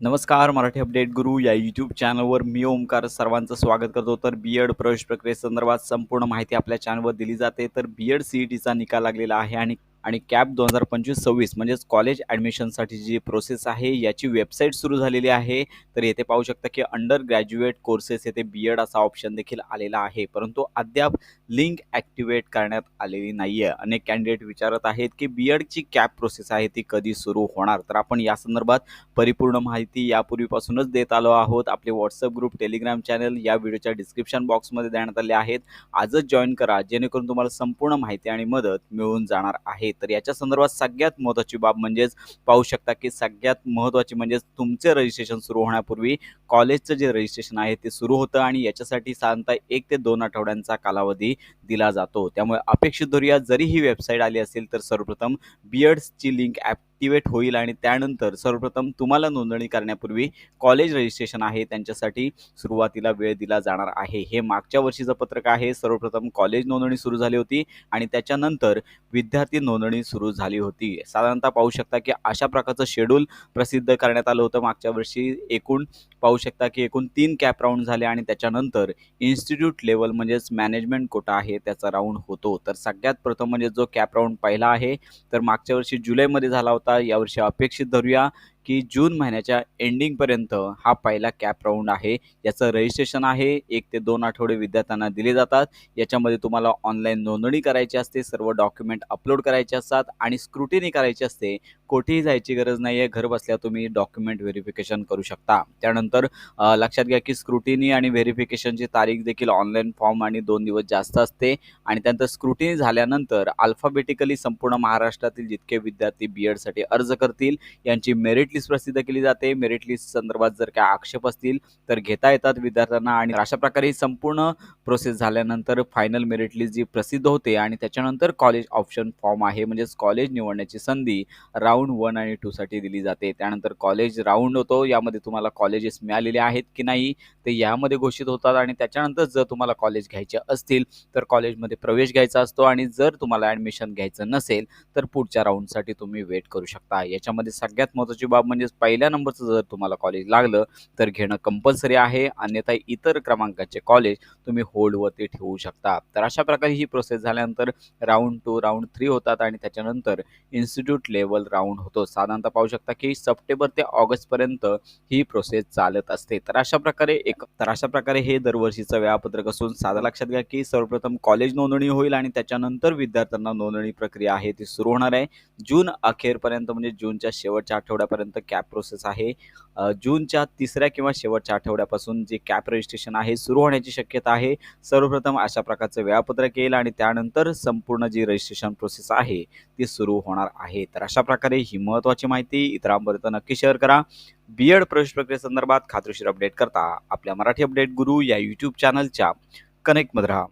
नमस्कार मराठी अपडेट गुरु या यूट्यूब चॅनलवर मी ओमकार सर्वांचं स्वागत करतो. तर बी एड प्रवेश प्रक्रियेसंदर्भात संपूर्ण माहिती आपल्या चॅनलवर दिली जाते. तर बी एड सी ई टीचा निकाल लागलेला आहे आणि आणि कॅप दोन हजार पंचवीस सव्वीस म्हणजेच कॉलेज ॲडमिशनसाठी जी प्रोसेस आहे याची वेबसाईट सुरू झालेली आहे. तर येथे पाहू शकता की अंडर ग्रॅज्युएट कोर्सेस येथे बी एड असा ऑप्शन देखील आलेला आहे. परंतु अद्याप लिंक ॲक्टिवेट करण्यात आलेली नाही आहे अनेक कॅन्डिडेट विचारत आहेत की बी एडची कॅप प्रोसेस आहे ती कधी सुरू होणार? तर आपण या संदर्भात परिपूर्ण माहिती यापूर्वीपासूनच देत आलो आहोत. आपले व्हॉट्सअप ग्रुप टेलिग्राम चॅनल या व्हिडिओच्या डिस्क्रिप्शन बॉक्समध्ये देण्यात आले आहेत. आजच जॉईन करा जेणेकरून तुम्हाला संपूर्ण माहिती आणि मदत मिळून जाणार आहेत तर याच्या संदर्भात सगळ्यात महत्त्वाची बाब म्हणजेच पाहू शकता की सगळ्यात महत्त्वाची म्हणजेच तुमचे रजिस्ट्रेशन सुरू होण्यापूर्वी कॉलेजचं जे रजिस्ट्रेशन आहे ते सुरू होतं आणि याच्यासाठी साधारणतः एक ते दोन आठवड्यांचा कालावधी दिला जातो. त्यामुळे अपेक्षित धरूया जरी ही वेबसाईट आली असेल तर सर्वप्रथम बियर्ड्सची लिंक ॲप ॲक्टिवेट होईल आणि त्यानंतर सर्वप्रथम तुम्हाला नोंदणी करण्यापूर्वी कॉलेज रजिस्ट्रेशन आहे त्यांच्यासाठी सुरुवातीला वेळ दिला जाणार आहे. हे मागच्या वर्षीचं पत्रक आहे. सर्वप्रथम कॉलेज नोंदणी सुरू झाली होती आणि त्याच्यानंतर विद्यार्थी नोंदणी सुरू झाली होती. साधारणतः पाहू शकता की अशा प्रकारचं शेड्यूल प्रसिद्ध करण्यात आलं होतं मागच्या वर्षी. एकूण पाहू शकता की एकूण तीन कॅप राऊंड झाले आणि त्याच्यानंतर इन्स्टिट्यूट लेवल म्हणजेच मॅनेजमेंट कोटा आहे त्याचा राऊंड होतो. तर सगळ्यात प्रथम म्हणजे जो कॅप राऊंड पहिला आहे तर मागच्या वर्षी जुलैमध्ये झाला होता. यावर्षी अपेक्षित धरूया. की जून महिन्याच्या एंडिंगपर्यंत हा पहिला कॅप राऊंड आहे. याचं रजिस्ट्रेशन आहे. एक ते दोन आठवडे विद्यार्थ्यांना दिले जातात. याच्यामध्ये तुम्हाला ऑनलाईन नोंदणी करायची असते. सर्व डॉक्युमेंट अपलोड करायचे असतात आणि स्क्रुटिनी करायची असते. कोठेही जायची गरज नाही आहे घर बसल्या तुम्ही डॉक्युमेंट व्हेरिफिकेशन करू शकता. त्यानंतर लक्षात घ्या की स्क्रुटिनी आणि व्हेरिफिकेशनची तारीख देखील ऑनलाईन फॉर्म आणि दोन दिवस जास्त असते. आणि त्यानंतर स्क्रुटिनी झाल्यानंतर अल्फाबेटिकली संपूर्ण महाराष्ट्रातील जितके विद्यार्थी बी एडसाठी अर्ज करतील यांची मेरिट लिस्ट प्रसिद्ध केली जाते. मेरिट लिस्ट संदर्भात जर काय आक्षेप असतील तर घेता येतात विद्यार्थ्यांना आणि अशा प्रकारे संपूर्ण प्रोसेस झाल्यानंतर फायनल मेरिट लिस्ट जी प्रसिद्ध होते आणि त्याच्यानंतर कॉलेज ऑप्शन फॉर्म आहे. म्हणजेच कॉलेज निवडण्याची संधी राऊंड वन आणि टूसाठी दिली जाते. त्यानंतर कॉलेज राऊंड होतो. यामध्ये तुम्हाला कॉलेजेस मिळालेले आहेत की नाही ते यामध्ये घोषित होतात आणि त्याच्यानंतर जर तुम्हाला कॉलेज घ्यायचे असतील तर कॉलेजमध्ये प्रवेश घ्यायचा असतो आणि जर तुम्हाला ॲडमिशन घ्यायचं नसेल तर पुढच्या राऊंडसाठी तुम्ही वेट करू शकता. याच्यामध्ये सगळ्यात महत्त्वाची बाब म्हणजे पहिल्या नंबरचं जर तुम्हाला कॉलेज लागलं तर घेणं कंपल्सरी आहे. अन्यथा इतर क्रमांकाचे कॉलेज तुम्ही होल्डवरती ठेवू शकता. तर अशा प्रकारे ही प्रोसेस झाल्यानंतर राऊंड टू राऊंड थ्री होतात आणि त्याच्यानंतर इन्स्टिट्यूट लेवल राऊंड होतो. साधारणतः पाहू शकता की सप्टेंबर ते ऑगस्टपर्यंत ही प्रोसेस चालत असते. तर अशा प्रकारे एक तर अशा प्रकारे हे दरवर्षीचं वेळापत्रक असून साधा लक्षात घ्या की सर्वप्रथम कॉलेज नोंदणी होईल आणि त्याच्यानंतर विद्यार्थ्यांना नोंदणी प्रक्रिया आहे ती सुरू होणार आहे. जून अखेरपर्यंत म्हणजे जूनच्या शेवटच्या आठवड्यापर्यंत कॅप प्रोसेस आहे. जूनच्या तिसऱ्या किंवा शेवटच्या आठवड्यापासून जे कॅप रजिस्ट्रेशन आहे सुरू होण्याची शक्यता आहे. सर्वप्रथम अशा प्रकारचं वेळापत्रक येईल आणि त्यानंतर संपूर्ण जी रजिस्ट्रेशन प्रोसेस आहे ती सुरू होणार आहे. तर अशा प्रकारे ही महत्त्वाची माहिती इतरांपर्यंत नक्की शेअर करा. बी एड प्रवेश प्रक्रियेसंदर्भात खात्रीशीर अपडेट करता आपल्या मराठी अपडेट गुरु या यूट्यूब चॅनलच्या कनेक्टमध्ये राहा.